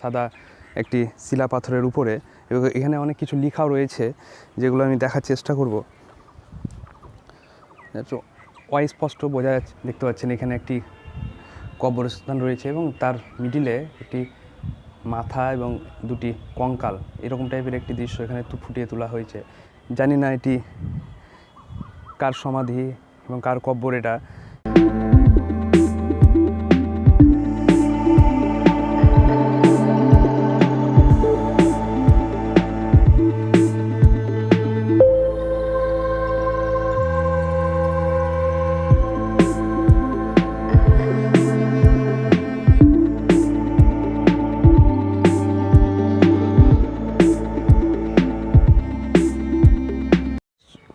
সাদা একটি শিলা পাথরের উপরে এবং এখানে অনেক কিছু লেখাও রয়েছে যেগুলো আমি দেখার চেষ্টা করব। অস্পষ্ট বোঝা যাচ্ছে, দেখতে পাচ্ছেন এখানে একটি কবরস্থান রয়েছে এবং তার মিডিলে একটি মাথা এবং দুটি কঙ্কাল। এরকম টাইপের একটি দৃশ্য এখানে ফুটিয়ে তোলা হয়েছে। জানি না এটি কার সমাধি এবং কার কব্বর এটা।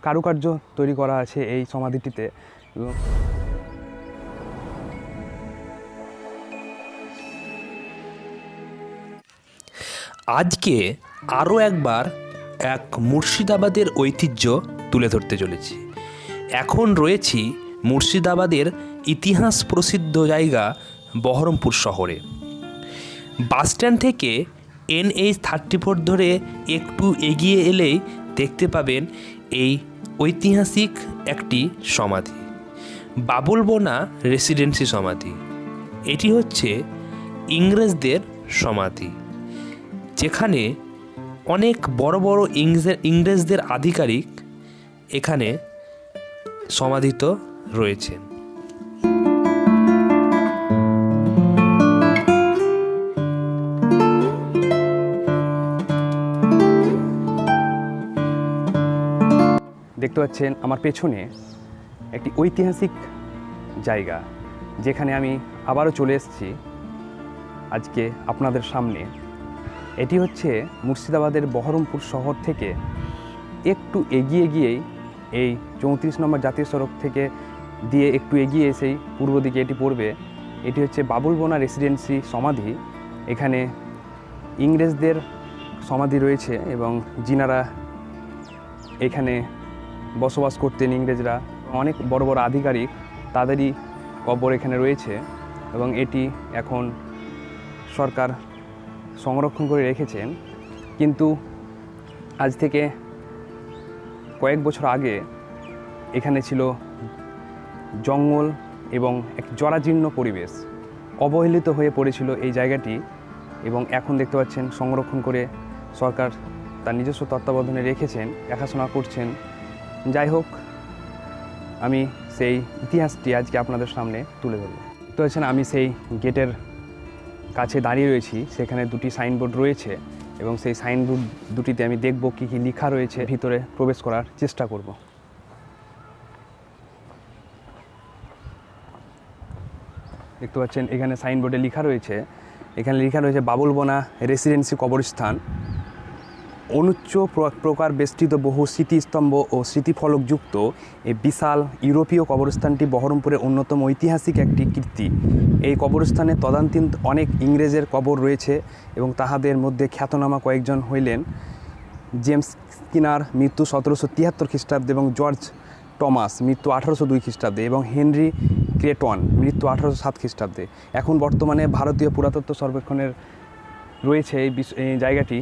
কারুকার্য তৈরি করা আছে এই সমাধিটিতে। আজকে আরও একবার এক মুর্শিদাবাদের ঐতিহ্য তুলে ধরতে চলেছি। এখন রয়েছি মুর্শিদাবাদের ইতিহাস প্রসিদ্ধ জায়গা বহরমপুর শহরে। বাসস্ট্যান্ড থেকে এনএইচ থার্টি ফোর ধরে একটু এগিয়ে এলেই দেখতে পাবেন এই ঐতিহাসিক একটি সমাধি, বাবুল বোনা রেসিডেন্সি সমাধি। এটি হচ্ছে ইংরেজদের সমাধি, যেখানে অনেক বড় বড় ইংরেজ, ইংরেজদের আধিকারিক এখানে সমাধিত রয়েছেন। দেখতে পাচ্ছেন আমার পেছনে একটি ঐতিহাসিক জায়গা, যেখানে আমি আবারও চলে এসেছি আজকে আপনাদের সামনে। এটি হচ্ছে মুর্শিদাবাদের বহরমপুর শহর থেকে একটু এগিয়ে গিয়েই এই চৌত্রিশ নম্বর জাতীয় সড়ক থেকে দিয়ে একটু এগিয়ে এসেই পূর্ব দিকে এটি পড়বে। এটি হচ্ছে বাবুলবোনা রেসিডেন্সি সমাধি। এখানে ইংরেজদের সমাধি রয়েছে এবং যিনারা এখানে বসবাস করতেন ইংরেজরা। অনেক বড় বড় আধিকারিক তাদেরই কবর এখানে রয়েছে এবং এটি এখন সরকার সংরক্ষণ করে রেখেছেন। কিন্তু আজ থেকে কয়েক বছর আগে এখানে ছিল জঙ্গল এবং এক জরাজীর্ণ পরিবেশ। অবহেলিত হয়ে পড়েছিল এই জায়গাটি এবং এখন দেখতে পাচ্ছেন সংরক্ষণ করে সরকার তার নিজস্ব তত্ত্বাবধানে রেখেছেন, দেখাশোনা করছেন। যাই হোক, আমি সেই ইতিহাসটি আজকে আপনাদের সামনে তুলে ধরব। তো হচ্ছেন আমি সেই গেটের কাছে দাঁড়িয়ে রয়েছি, সেখানে দুটি সাইনবোর্ড রয়েছে এবং সেই সাইনবোর্ড দুটিতে আমি দেখব কী কী লেখা রয়েছে, ভিতরে প্রবেশ করার চেষ্টা করব। দেখতে পাচ্ছেন, এখানে সাইনবোর্ডে লেখা রয়েছে, এখানে লেখা রয়েছে বাবুলবনা রেসিডেন্সি কবরস্থান। অনুচ্চ প্রকার বেষ্টিত বহু স্মৃতিস্তম্ভ ও স্মৃতিফলকযুক্ত এই বিশাল ইউরোপীয় কবরস্থানটি বহরমপুরের অন্যতম ঐতিহাসিক একটি কীর্তি। এই কবরস্থানে তদান্তীন অনেক ইংরেজের কবর রয়েছে এবং তাহাদের মধ্যে খ্যাতনামা কয়েকজন হইলেন জেমস স্কিনার, মৃত্যু সতেরোশো তিয়াত্তর খ্রিস্টাব্দে এবং জর্জ টমাস, মৃত্যু আঠারোশো দুই খ্রিস্টাব্দে এবং হেনরি ক্রেটন, মৃত্যু আঠারোশো সাত খ্রিস্টাব্দে। এখন বর্তমানে ভারতীয় পুরাতত্ত্ব সর্বেক্ষণের রয়েছে এই জায়গাটি।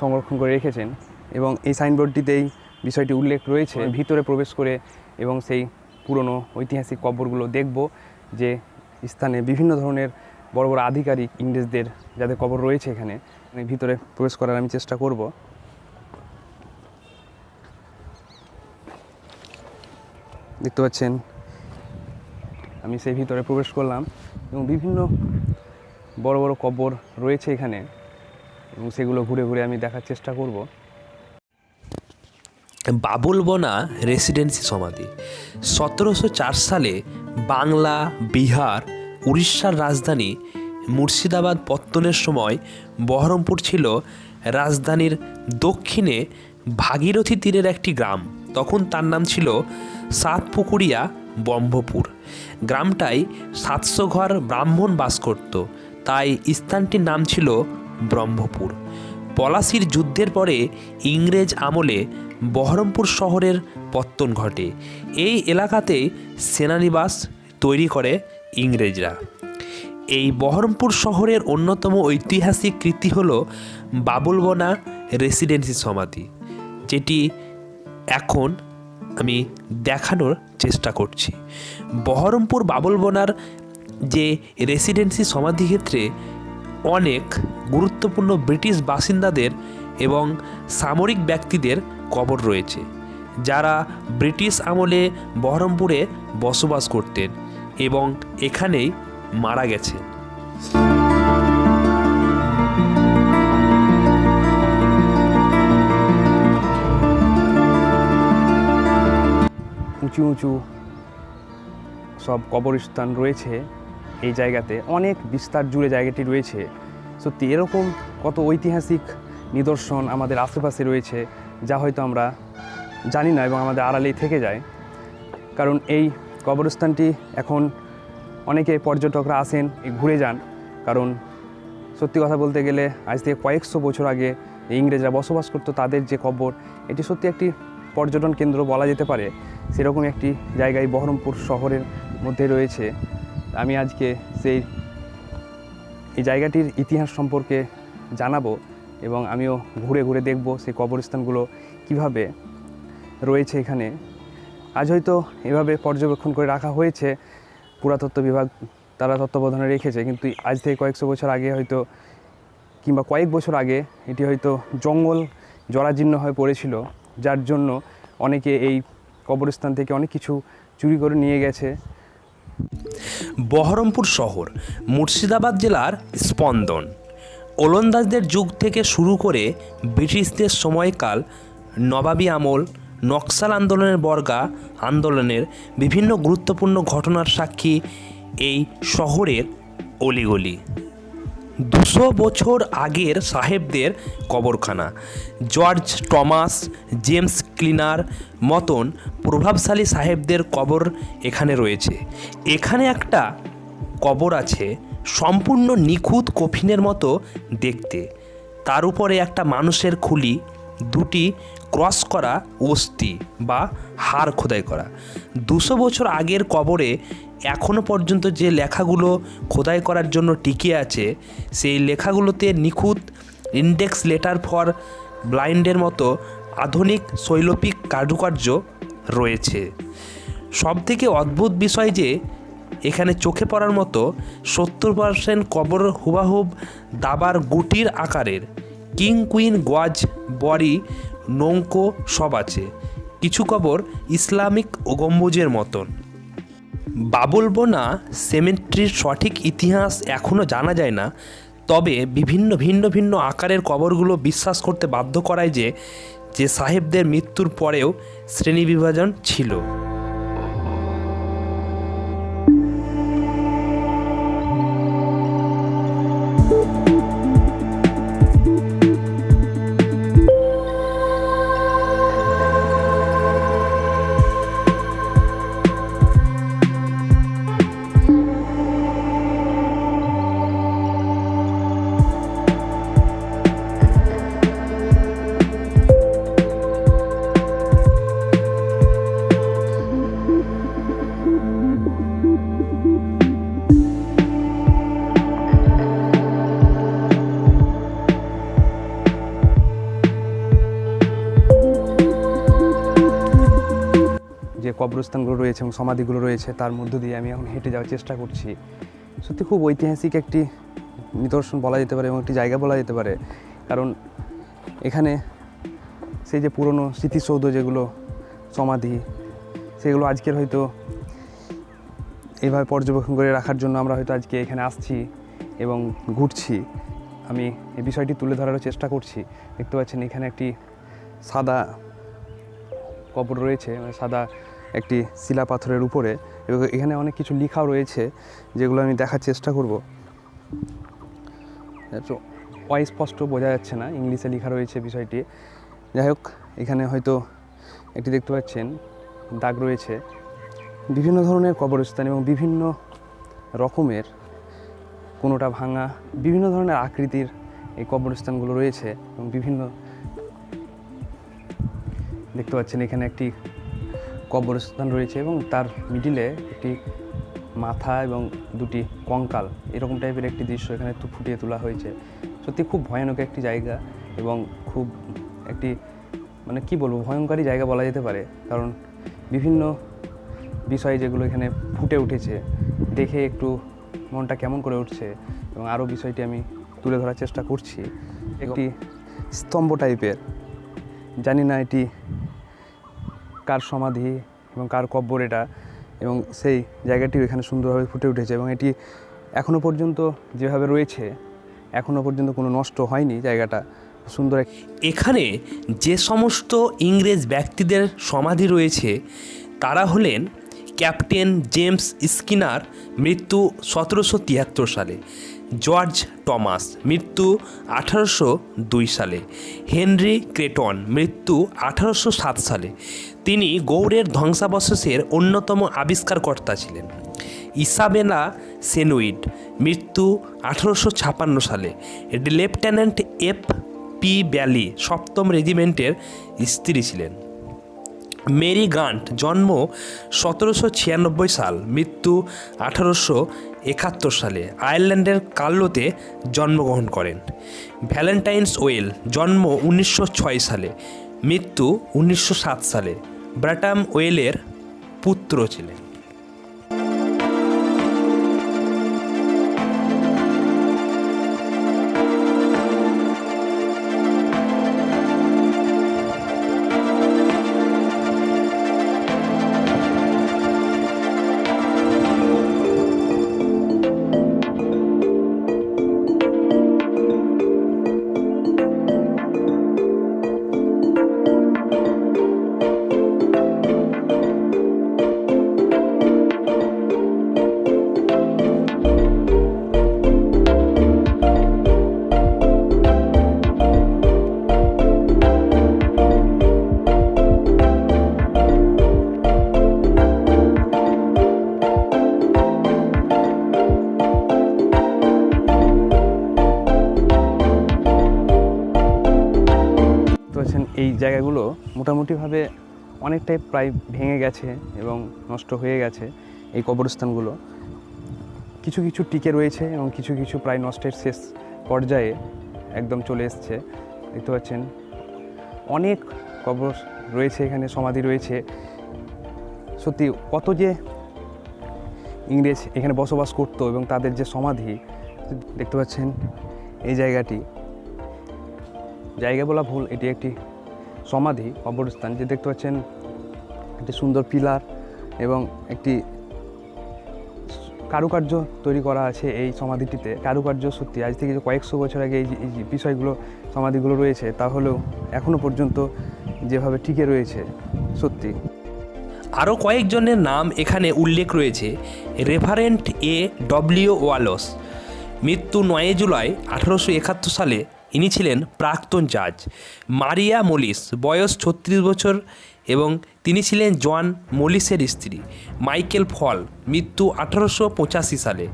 সংরক্ষণ করে রেখেছেন এবং এই সাইনবোর্ডটিতেই বিষয়টি উল্লেখ রয়েছে ভিতরে প্রবেশ করে এবং সেই পুরনো ঐতিহাসিক কবরগুলো দেখব যে স্থানে বিভিন্ন ধরনের বড় বড় আধিকারিক ইংরেজদের যাদের কবর রয়েছে এখানে ভিতরে প্রবেশ করার আমি চেষ্টা করব। দেখতে পাচ্ছেন আমি সেই ভিতরে প্রবেশ করলাম এবং বিভিন্ন বড় বড় কবর রয়েছে এখানে। এবং সেগুলো ঘুরে ঘুরে আমি দেখার চেষ্টা করব। বাবুলবনা রেসিডেন্সি সমাধি। সতেরোশো চার সালে বাংলা, বিহার, উড়িষ্যার রাজধানী মুর্শিদাবাদ পত্তনের সময় বহরমপুর ছিল রাজধানীর দক্ষিণে ভাগীরথী তীরের একটি গ্রাম। তখন তার নাম ছিল সাতপুকুরিয়া ব্রহ্মপুর। গ্রামটায় সাতশো ঘর ব্রাহ্মণ বাস করত। তাই স্থানটির নাম ছিল ব্রহ্মপুর। পলাশির যুদ্ধের পরে ইংরেজ আমলে বহরমপুর শহরের পত্তন ঘটে। এই এলাকাতে সেনানিবাস তৈরি করে ইংরেজরা। এই বহরমপুর শহরের অন্যতম ঐতিহাসিক কৃতি হল বাবুলবনা রেসিডেন্সি সমাধি, যেটি এখন আমি দেখানোর চেষ্টা করছি। বহরমপুর বাবুলবনার যে রেসিডেন্সি সমাধি ক্ষেত্রে অনেক গুরুত্বপূর্ণ ব্রিটিশ বাসিন্দাদের এবং সামরিক ব্যক্তিদের কবর রয়েছে, যারা ব্রিটিশ আমলে বহরমপুরে বসবাস করতেন এবং এখানেই মারা গেছেন। উঁচু উঁচু সব কবরস্থান রয়েছে এই জায়গাতে। অনেক বিস্তার জুড়ে জায়গাটি রয়েছে। সত্যি, এরকম কত ঐতিহাসিক নিদর্শন আমাদের আশেপাশে রয়েছে যা হয়তো আমরা জানি না এবং আমাদের আড়ালেই থেকে যায়। কারণ এই কবরস্থানটি এখন অনেকে পর্যটকরা আসেন, ঘুরে যান। কারণ সত্যি কথা বলতে গেলে আজ থেকে কয়েকশো বছর আগে ইংরেজরা বসবাস করতো তাদের যে কবর, এটি সত্যি একটি পর্যটন কেন্দ্র বলা যেতে পারে। সেরকম একটি জায়গায় বহরমপুর শহরের মধ্যে রয়েছে। আমি আজকে সেই এই জায়গাটির ইতিহাস সম্পর্কে জানাব এবং আমিও ঘুরে ঘুরে দেখব সেই কবরস্থানগুলো কীভাবে রয়েছে এখানে। আজ হয়তো এভাবে পর্যবেক্ষণ করে রাখা হয়েছে, পুরাতত্ত্ব বিভাগ তারা তত্ত্বাবধানে রেখেছে, কিন্তু আজ থেকে কয়েকশো বছর আগে হয়তো কিংবা কয়েক বছর আগে এটি হয়তো জঙ্গল জরাজীর্ণ হয়ে পড়েছিল, যার জন্য অনেকে এই কবরস্থান থেকে অনেক কিছু চুরি করে নিয়ে গেছে। বহরমপুর শহর, মুর্শিদাবাদ জেলার স্পন্দন। ওলন্দাজদের যুগ থেকে শুরু করে ব্রিটিশদের সময়কাল, নবাবী আমল নকশাল আন্দোলনের বর্গা আন্দোলনের বিভিন্ন গুরুত্বপূর্ণ ঘটনার সাক্ষী এই শহরের অলিগলি। দুশো বছর আগের সাহেবদের কবরখানা, জর্জ টমাস, জেমস ক্লিনার মতন প্রভাবশালী সাহেবদের কবর এখানে রয়েছে। এখানে একটা কবর আছে, সম্পূর্ণ নিখুঁত কফিনের মতো দেখতে। তার উপরে একটা মানুষের খুলি, দুটি ক্রস করা অস্থি বা হাড় খোদাই করা। দুশো বছর আগের কবরে এখনও পর্যন্ত যে লেখাগুলো খোদাই করার জন্য টিকে আছে, সেই লেখাগুলোতে নিখুঁত ইন্ডেক্স লেটার ফর ব্লাইন্ডের মতো আধুনিক শৈল্পিক কারুকার্য রয়েছে। সবথেকে অদ্ভুত বিষয় যে, এখানে চোখে পড়ার মতো সত্তর পার্সেন্ট কবর হুবাহুব দাবার গুটির আকারের কিং কুইন গোয়াজ বরি নৌকো সব আছে, কিছু কবর ইসলামিক গম্বুজের মতন। বাবুলবোনা সেমেন্ট্রির সঠিক ইতিহাস এখনও জানা যায় না, তবে বিভিন্ন ভিন্ন ভিন্ন আকারের কবরগুলো বিশ্বাস করতে বাধ্য করায় যে যে সাহেবদের মৃত্যুর পরেও শ্রেণীবিভাজন ছিল। কবরস্থানগুলো রয়েছে এবং সমাধিগুলো রয়েছে, তার মধ্য দিয়ে আমি এখন হেঁটে যাওয়ার চেষ্টা করছি। সত্যি খুব ঐতিহাসিক একটি নিদর্শন বলা যেতে পারে এবং একটি জায়গা বলা যেতে পারে। কারণ এখানে সেই যে পুরনো স্মৃতিসৌধ যেগুলো, সমাধি, সেগুলো আজকের হয়তো এইভাবে পর্যবেক্ষণ করে রাখার জন্য আমরা হয়তো আজকে এখানে আসছি এবং ঘুরছি। আমি এই বিষয়টি তুলে ধরারও চেষ্টা করছি। দেখতে পাচ্ছেন এখানে একটি সাদা কবর রয়েছে মানে সাদা একটি শিলা পাথরের উপরে এবং এখানে অনেক কিছু লেখাও রয়েছে, যেগুলো আমি দেখার চেষ্টা করব। অস্পষ্ট বোঝা যাচ্ছে না, ইংলিশে লেখা রয়েছে বিষয়টি। যাই হোক, এখানে হয়তো একটি দেখতে পাচ্ছেন, দাগ রয়েছে। বিভিন্ন ধরনের কবরস্থান এবং বিভিন্ন রকমের কোনোটা ভাঙা, বিভিন্ন ধরনের আকৃতির এই কবরস্থানগুলো রয়েছে এবং বিভিন্ন দেখতে পাচ্ছেন এখানে একটি কবরস্থান রয়েছে এবং তার মিডিলে একটি মাথা এবং দুটি কঙ্কাল, এরকম টাইপের একটি দৃশ্য এখানে ফুটিয়ে তোলা হয়েছে। সত্যি খুব ভয়ানক একটি জায়গা এবং খুব একটি মানে কি বলব ভয়ঙ্করী জায়গা বলা যেতে পারে। কারণ বিভিন্ন বিষয় যেগুলো এখানে ফুটে উঠেছে, দেখে একটু মনটা কেমন করে উঠছে এবং আরও বিষয়টি আমি তুলে ধরার চেষ্টা করছি। একটি স্তম্ভ টাইপের জানি না এটি কার সমাধি এবং কার কব্বর এটা এবং সেই জায়গাটিও এখানে সুন্দরভাবে ফুটে উঠেছে এবং এটি এখনও পর্যন্ত যেভাবে রয়েছে এখনও পর্যন্ত কোনো নষ্ট হয়নি জায়গাটা। সুন্দর এখানে যে সমস্ত ইংরেজ ব্যক্তিদের সমাধি রয়েছে, তারা হলেন ক্যাপ্টেন জেমস স্কিনার, মৃত্যু সতেরোশো তিয়াত্তর সালে। জর্জ টমাস, মৃত্যু আঠারোশো দুই সালে। হেনরি ক্রেটন, মৃত্যু আঠারোশো সাত সালে। তিনি গৌড়ের ধ্বংসাবশেষের অন্যতম আবিষ্কারকর্তা ছিলেন। ইসাবেলা সেনুইড, মৃত্যু আঠারোশো ছাপান্ন সালে। লেফটেন্যান্ট এফ পি ব্যালি সপ্তম রেজিমেন্টের স্ত্রী ছিলেন। মেরি গান্ট, জন্ম সতেরোশো ছিয়ানব্বই সাল, মৃত্যু আঠারোশো একাত্তর সালে আয়ারল্যান্ডের কার্লোতে জন্মগ্রহণ করেন। ভ্যালেন্টাইন্স ওয়েল জন্ম উনিশশো ছয় সালে, মৃত্যু উনিশশো সাত সালে। ব্রাটাম ওয়েলের পুত্র ছিলেন। অনেকটাই প্রায় ভেঙে গেছে এবং নষ্ট হয়ে গেছে এই কবরস্থানগুলো। কিছু কিছু টিকে রয়েছে এবং কিছু কিছু প্রায় নষ্টের শেষ পর্যায়ে একদম চলে এসছে। দেখতে পাচ্ছেন, অনেক কবর রয়েছে এখানে, সমাধি রয়েছে। সত্যি, কত যে ইংরেজ এখানে বসবাস করতো এবং তাদের যে সমাধি, দেখতে পাচ্ছেন এই জায়গাটি। জায়গা বলা ভুল, এটি একটি সমাধি, কবরস্থান। যে দেখতে পাচ্ছেন একটি সুন্দর পিলার এবং একটি কারুকার্য তৈরি করা আছে এই সমাধিটিতে। কারুকার্য সত্যি, আজ থেকে কয়েকশো বছর আগে এই যে- বিষয়গুলো, সমাধিগুলো রয়েছে তাহলেও এখনও পর্যন্ত যেভাবে টিকে রয়েছে, সত্যি। আরও কয়েকজনের নাম এখানে উল্লেখ রয়েছে। রেফারেন্ট এ ডব্লিউ ওয়ালস, মৃত্যু নয় জুলাই আঠারোশো একাত্তর সালে। ইনি ছিলেন প্রাক্তন জাজ। মারিয়া মলিস, বয়স ছত্রিশ বছর এবং তিনি ছিলেন জন মলিসের স্ত্রী। মাইকেল ফল, মৃত্যু আঠারোশো পঁচাশি সালে।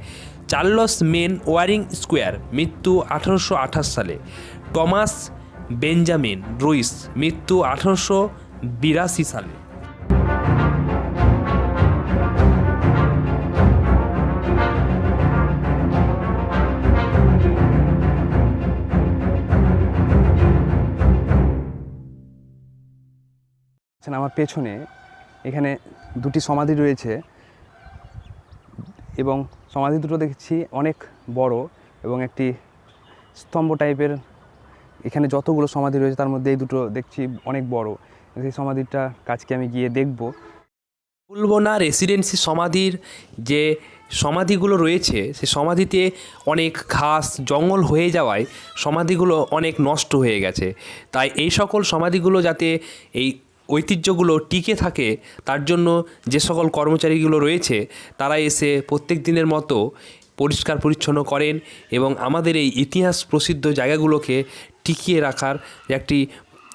চার্লস মেন ওয়ারিং স্কোয়ার, মৃত্যু আঠারোশো আঠাশ সালে। টমাস বেঞ্জামিন রুইস, মৃত্যু আঠারোশো বিরাশি সালে। আমার পেছনে, এখানে দুটি সমাধি রয়েছে এবং সমাধি দুটো দেখছি অনেক বড় এবং একটি স্তম্ভ টাইপের। এখানে যতগুলো সমাধি রয়েছে তার মধ্যে এই দুটো দেখছি অনেক বড়। সেই সমাধিটা কাজকে আমি গিয়ে দেখব। বলব না রেসিডেন্সি সমাধির যে সমাধিগুলো রয়েছে সে সমাধিতে অনেক ঘাস, জঙ্গল হয়ে যাওয়ায় সমাধিগুলো অনেক নষ্ট হয়ে গেছে। তাই এই সকল সমাধিগুলো যাতে এই ঐতিহ্যগুলো টিকে থাকে, তার জন্য যে সকল কর্মচারীগুলো রয়েছে, তারা এসে প্রত্যেক দিনের মতো পরিষ্কার পরিচ্ছন্ন করেন এবং আমাদের এই ইতিহাস প্রসিদ্ধ জায়গাগুলোকে টিকিয়ে রাখার একটি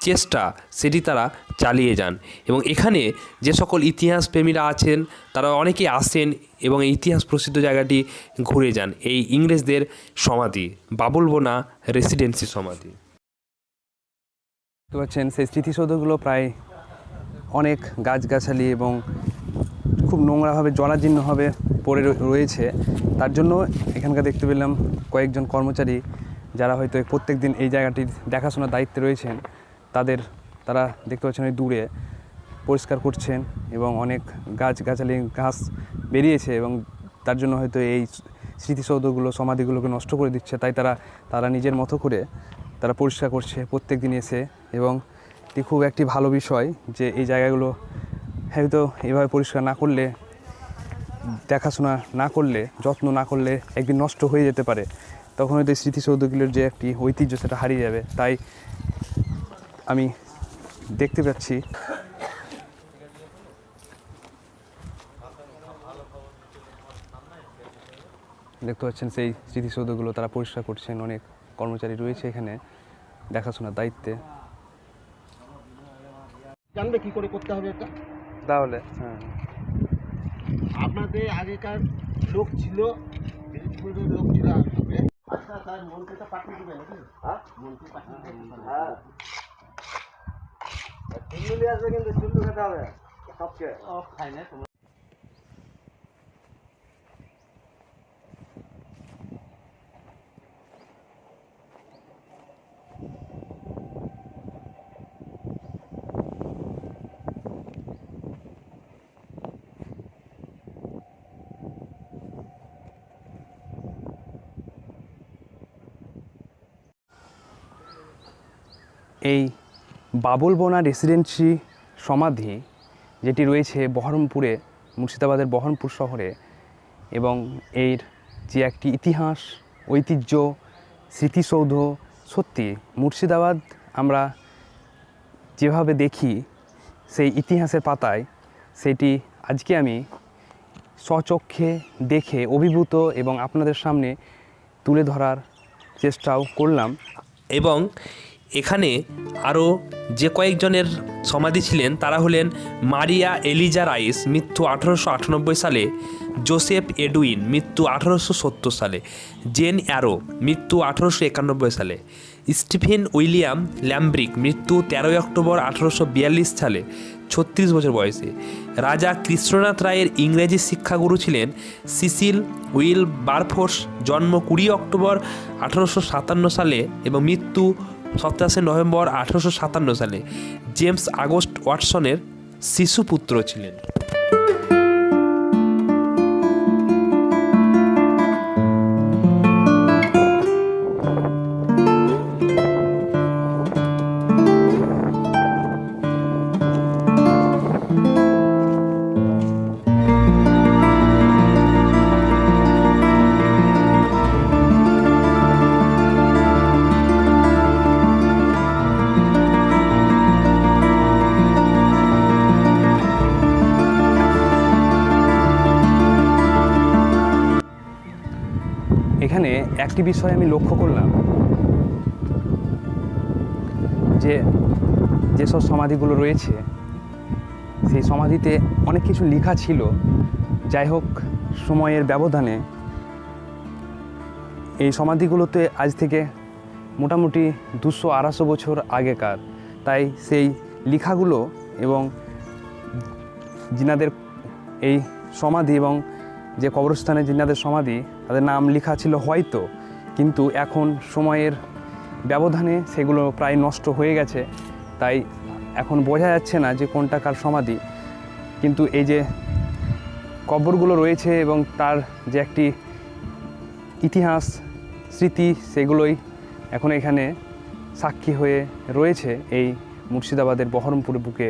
চেষ্টা সেটি তারা চালিয়ে যান। এবং এখানে যে সকল ইতিহাস প্রেমীরা আছেন, তারা অনেকেই আসেন এবং এই ইতিহাস প্রসিদ্ধ জায়গাটি ঘুরে যান। এই ইংরেজদের সমাধি বাবুল বোনা রেসিডেন্সি সমাধি। দেখতে পাচ্ছেন, সেই স্মৃতিসৌধগুলো প্রায় অনেক গাছগাছালি এবং খুব নোংরাভাবে জরাজীর্ণভাবে পড়ে রয়েছে। তার জন্য এখানকার দেখতে পেলাম কয়েকজন কর্মচারী যারা হয়তো প্রত্যেক দিন এই জায়গাটির দেখাশোনার দায়িত্বে রয়েছেন, তাদের, তারা দেখতে পাচ্ছেন ওই দূরে পরিষ্কার করছেন এবং অনেক গাছ গাছালি ঘাস বেরিয়েছে এবং তার জন্য হয়তো এই স্মৃতিসৌধগুলো, সমাধিগুলোকে নষ্ট করে দিচ্ছে। তাই তারা তারা নিজের মতো করে তারা পরিষ্কার করছে প্রত্যেক দিন এসে এবং এটি খুব একটি ভালো বিষয় যে এই জায়গাগুলো হয়তো এভাবে পরিষ্কার না করলে, দেখাশোনা না করলে, যত্ন না করলে একদিন নষ্ট হয়ে যেতে পারে। তখন হয়তো স্মৃতিসৌধগুলোর যে একটি ঐতিহ্য সেটা হারিয়ে যাবে। তাই আমি দেখতে পাচ্ছি। দেখতে পাচ্ছেন সেই স্মৃতিসৌধগুলো তারা পরিষ্কার করছেন। অনেক কর্মচারী রয়েছে এখানে দেখাশোনার দায়িত্বে। জানবে কি করে করতে হবে এটা? তাহলে হ্যাঁ। আপনাদের আগেকার লোক ছিল লোক ছিল আচ্ছা তার তো পাঠিয়ে দেবে নাকি? হ্যাঁ। মনকে পাঠিয়ে দেবে হ্যাঁ। চুল্লু আসবে কিন্তু চুল্লু খেতে হবে সবকে। ও খাই না এই বাবুল বোনা রেসিডেন্সি সমাধি যেটি রয়েছে বহরমপুরে, মুর্শিদাবাদের বহরমপুর শহরে এবং এর যে একটি ইতিহাস, ঐতিহ্য, স্মৃতিসৌধ, সত্যি মুর্শিদাবাদ আমরা যেভাবে দেখি সেই ইতিহাসের পাতায়, সেটি আজকে আমি স্বচক্ষে দেখে অভিভূত এবং আপনাদের সামনে তুলে ধরার চেষ্টাও করলাম। এবং এখানে আরও যে কয়েকজনের সমাধি ছিলেন, তারা হলেন মারিয়া এলিজা রাইস, মৃত্যু আঠারোশো আটানব্বই সালে, জোসেফ এডুইন, মৃত্যু আঠারোশো সত্তর সালে, জেন অ্যারো, মৃত্যু আঠারোশো একানব্বই সালে, স্টিফেন উইলিয়াম ল্যাম্ব্রিক, মৃত্যু তেরোই অক্টোবর আঠারোশো বিয়াল্লিশ সালে, ছত্রিশ বছর বয়সে। রাজা কৃষ্ণনাথ রায়ের ইংরেজি শিক্ষাগুরু ছিলেন সিসিল উইল বারফোর্স, জন্ম কুড়ি অক্টোবর আঠারোশো সাতান্ন সালে এবং মৃত্যু সতেরোশে নভেম্বর আঠেরোশো সাতান্ন সালে। জেমস আগস্ট ওয়াটসনের শিশুপুত্র ছিলেন। একটি বিষয় আমি লক্ষ্য করলাম, যে যেসব সমাধিগুলো রয়েছে, সেই সমাধিতে অনেক কিছু লেখা ছিল। যাই হোক, সময়ের ব্যবধানে এই সমাধিগুলোতে আজ থেকে মোটামুটি দুশো আড়াইশো বছর আগেকার। তাই সেই লেখাগুলো এবং যিনাদের এই সমাধি এবং যে কবরস্থানে যিনাদের সমাধি, তাদের নাম লেখা ছিল হয়তো। কিন্তু এখন সময়ের ব্যবধানে সেগুলো প্রায় নষ্ট হয়ে গেছে। তাই এখন বোঝা যাচ্ছে না যে কোনটা কার সমাধি। কিন্তু এই যে কবরগুলো রয়েছে এবং তার যে একটি ইতিহাস, স্মৃতি, সেগুলোই এখন এখানে সাক্ষী হয়ে রয়েছে এই মুর্শিদাবাদের বহরমপুর বুকে।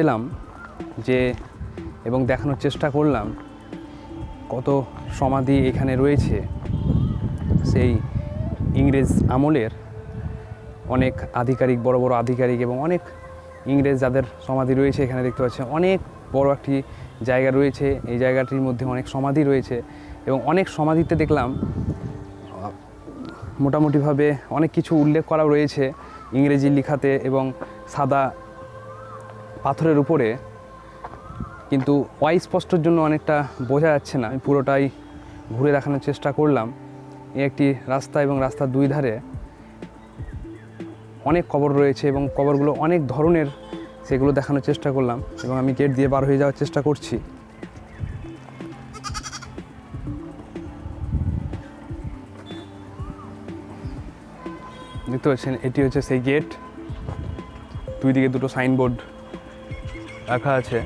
পেলাম যে, এবং দেখানোর চেষ্টা করলাম কত সমাধি এখানে রয়েছে, সেই ইংরেজ আমলের অনেক আধিকারিক, বড় বড় আধিকারিক এবং অনেক ইংরেজ যাদের সমাধি রয়েছে এখানে দেখতে পাচ্ছেন, অনেক বড় একটি জায়গা রয়েছে, এই জায়গাটির মধ্যে অনেক সমাধি রয়েছে এবং অনেক সমাধিতে দেখলাম, মোটামুটিভাবে অনেক কিছু উল্লেখ করা রয়েছে ইংরেজি লিখাতে এবং সাদা পাথরের উপরে, কিন্তু অস্পষ্টর জন্য অনেকটা বোঝা যাচ্ছে না। আমি পুরোটাই ঘুরে দেখানোর চেষ্টা করলাম। এই একটি রাস্তা এবং রাস্তার দুই ধারে অনেক কবর রয়েছে এবং কবরগুলো অনেক ধরনের, সেগুলো দেখানোর চেষ্টা করলাম এবং আমি গেট দিয়ে বার হয়ে যাওয়ার চেষ্টা করছি। দেখতে পাচ্ছেন, এটি হচ্ছে সেই গেট। দুই দিকে দুটো সাইনবোর্ড। রাখা আছে